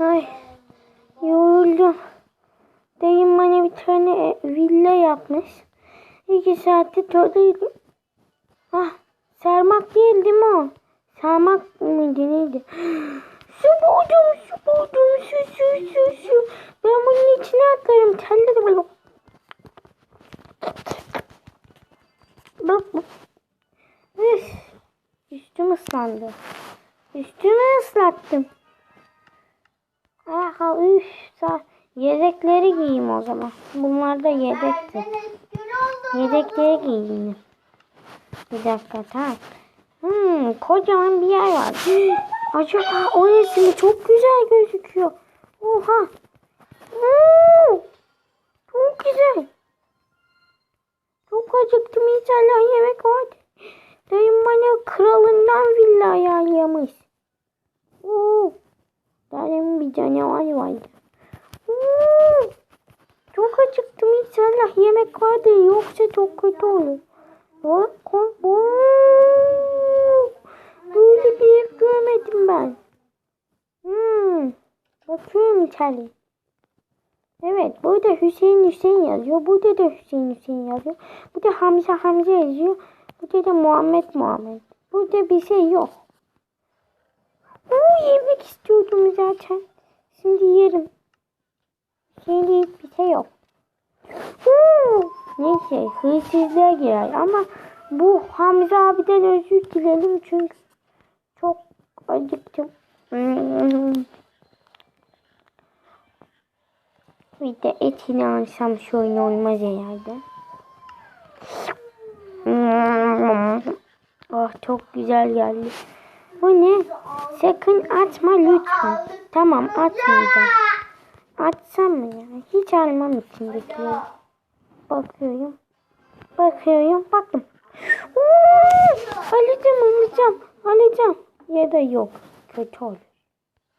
Ay yoruldum. Dayım bana bir tane e, villa yapmış. İki saatte toruydu. Ah sarmak değil değil mi o? Sarmak mıydı neydi? Su buldum su buldum su su su su. Ben bunun içine atlarım. Telleri böyle. Bak bak. Üf. Üstüm ıslandı. Üstümü ıslattım. Aha üf. Yedekleri giyeyim o zaman. Bunlar da yedekti. Yedekleri giyeyim. Bir dakika tamam. Hmm, kocaman bir yer var. Acaba o resmi çok güzel gözüküyor. Oha. Oo, çok güzel. Çok acıktım. İnşallah yemek vardı. Dayım bana kralından villa ayarlamış. Oo. Dayım bir canavar vardı. Oo. Çok acıktım. İnşallah yemek vardı. Yoksa çok kötü olur. Böyle bir ev görmedim ben. Hmm. Bakıyorum içeri. Evet burada Hüseyin Hüseyin yazıyor. Burada da Hüseyin Hüseyin yazıyor. Burada Hamza Hamza yazıyor. Burada da Muhammed Muhammed. Burada bir şey yok. Oo, yemek istiyordum zaten. Şimdi yerim. Şimdi hiçbir şey yok. Oo, neyse hırsızlığa girer ama bu Hamza abiden özür dilerim çünkü çok acıktım. Bir de etini alsam şöyle olmaz herhalde. Oh çok güzel geldi. Bu ne? Sakın atma lütfen. Tamam atmayacağım. Atsam mı ya? Hiç almam içindekileri. Bakıyorum. Bakıyorum. Baktım. Alacağım alacağım. Alacağım. Ya da yok. Kötü olur.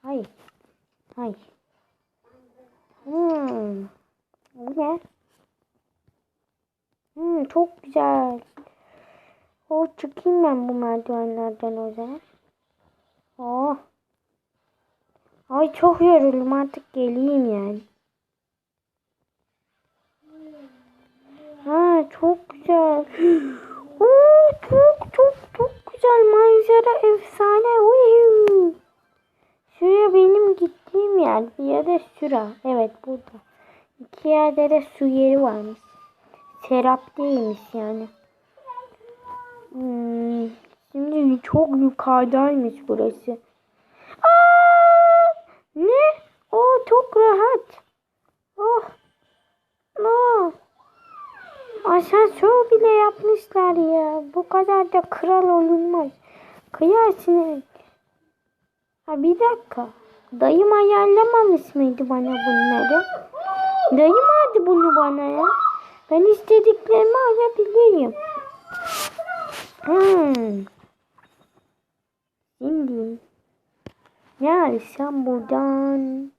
Hayır. Hayır. Hmm. Bu ne? Hmm, çok güzel. O çıkayım ben bu merdivenlerden o zaman. Oh. Ay çok yoruldum artık geleyim yani. Ha çok güzel. Oo, çok çok çok güzel manzara efsane. Uyuu. Şuraya benim gittiğim yer ya da şura. Evet burada. İki yerde de su yeri varmış. Serap değilmiş yani. Hmm, şimdi çok yukarıdaymış burası. Aa, ne? O çok rahat. Oh. Oh. Asansör bile yapmışlar ya. Bu kadar da kral olunmaz. Kıyarsın. Ha bir dakika. Dayım ayarlamamış mıydı bana bunları? Dayım aldı bunu bana ya. Ben istediklerimi alabilirim. Hmm. Şimdi ne alsam buradan?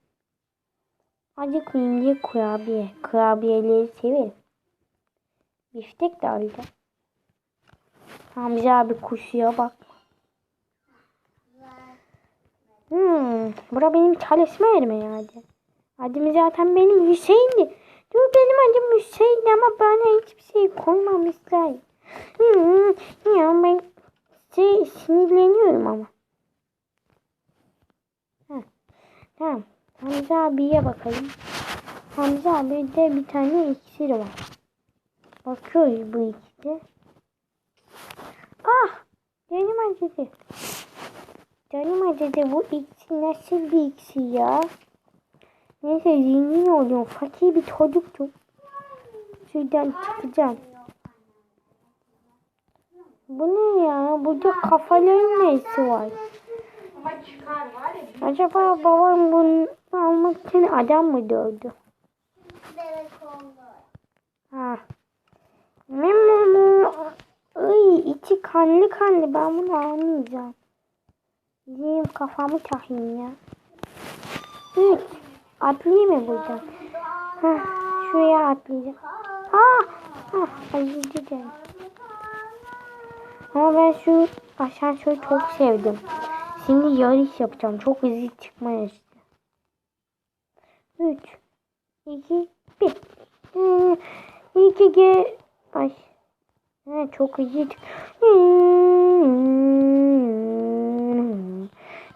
Acıkmayayım diye kurabiye. Kurabiyeleri severim. Biftek de alacağım. Hamza abi kuşuya bak. Hmm, bura benim çalışma yerim herhalde. Adım zaten benim Hüseyin'di. Dur benim adım Hüseyin ama bana hiçbir şey koymamışlar. Hmm, ya ben şey, sinirleniyorum ama. Tamam. Hamza abiye bakalım. Hamza abi bir tane iksir var. Bakıyoruz bu ikisi. Ah! Canım acıdı. Canım acıdı. Bu ikisi nasıl bir ikisi ya? Neyse zengin oluyorum. Fakir bir çocuktum. Şuradan çıkacağım. Bu ne ya? Burada kafaların neyisi var? Acaba babam bunu almak için adam mı dövdü? Ha. Memo. Ay içi kanlı kanlı. Ben bunu almayacağım. Gideyim kafamı takayım ya. Üç. Atlayayım mı buradan? Ha, şuraya atlayacağım. Ah, ah, acıdı canım. Ama ben şu asansörü çok sevdim. Şimdi yarış yapacağım. Çok hızlı çıkma yarışı. 3, 2, 1. Hmm, İyi ki ge... Ay. Çok hızlı.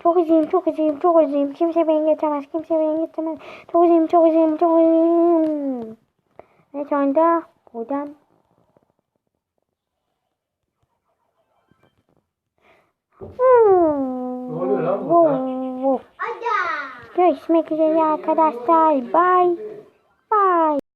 Çok hızlıyım, çok hızlıyım, çok hızlıyım. Kimse beni geçemez, kimse beni geçemez. Çok hızlıyım, çok hızlıyım, çok hızlıyım. Ve sonra buradan Ne oluyor lan burada? Görüşmek üzere arkadaşlar. Bye.